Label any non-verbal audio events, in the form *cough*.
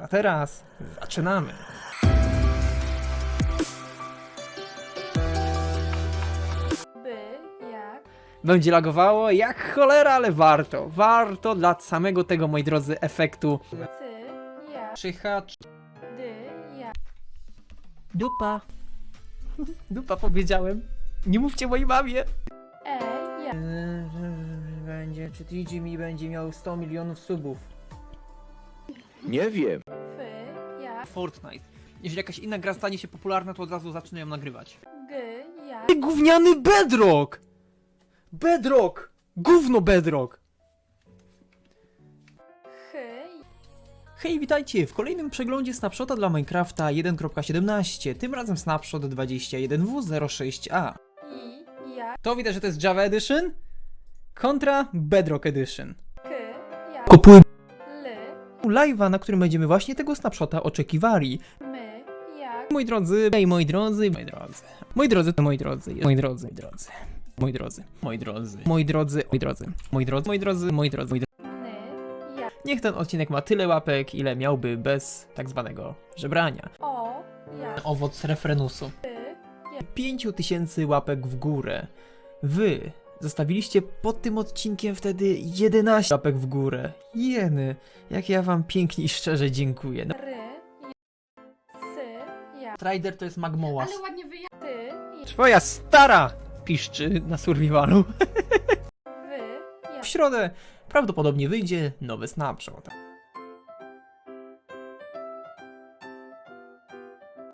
A teraz zaczynamy. by, jak, Będzie lagowało jak cholera, ale warto. Warto dla samego tego, moi drodzy, efektu. cy, jak, Przychacz. dy, jak, Dupa. *laughs* Dupa powiedziałem. Nie mówcie mojej mamie. e, jak, Będzie, czy TG mi będzie miał 100 milionów subów. Nie wiem. jak, Fortnite. Jeżeli jakaś inna gra stanie się popularna, to od razu zacznę ją nagrywać. g, jak, Ty gówniany Bedrock! Bedrock! Gówno Bedrock! Hej, witajcie w kolejnym przeglądzie snapshota dla Minecrafta 1.17, tym razem snapshot 21W06A. i, jak, To widać, że to jest Java Edition kontra Bedrock Edition. k, jak, live'a, na którym będziemy właśnie tego snapshota oczekiwali. My, jak? Moi drodzy, hej moi drodzy, moi drodzy. Moi drodzy, to moi drodzy, moi drodzy, moi drodzy. Moi drodzy, moi drodzy, moi drodzy, moi drodzy, moi drodzy, moi drodzy, moi drodzy, moi drodzy. My, jak? Niech ten odcinek ma tyle łapek, ile miałby bez tak zwanego żebrania. O, jak? Owoc refrenusu. Ty, jak? 5000 łapek w górę. Wy zostawiliście pod tym odcinkiem wtedy 11 łapek w górę. Jeny, jak ja wam pięknie i szczerze dziękuję. No, ry, sy, jak, Strider to jest magmołas. ale ładnie wyja, ty, Twoja stara piszczy na survivalu. wy, W jak, środę prawdopodobnie wyjdzie nowy snapshot.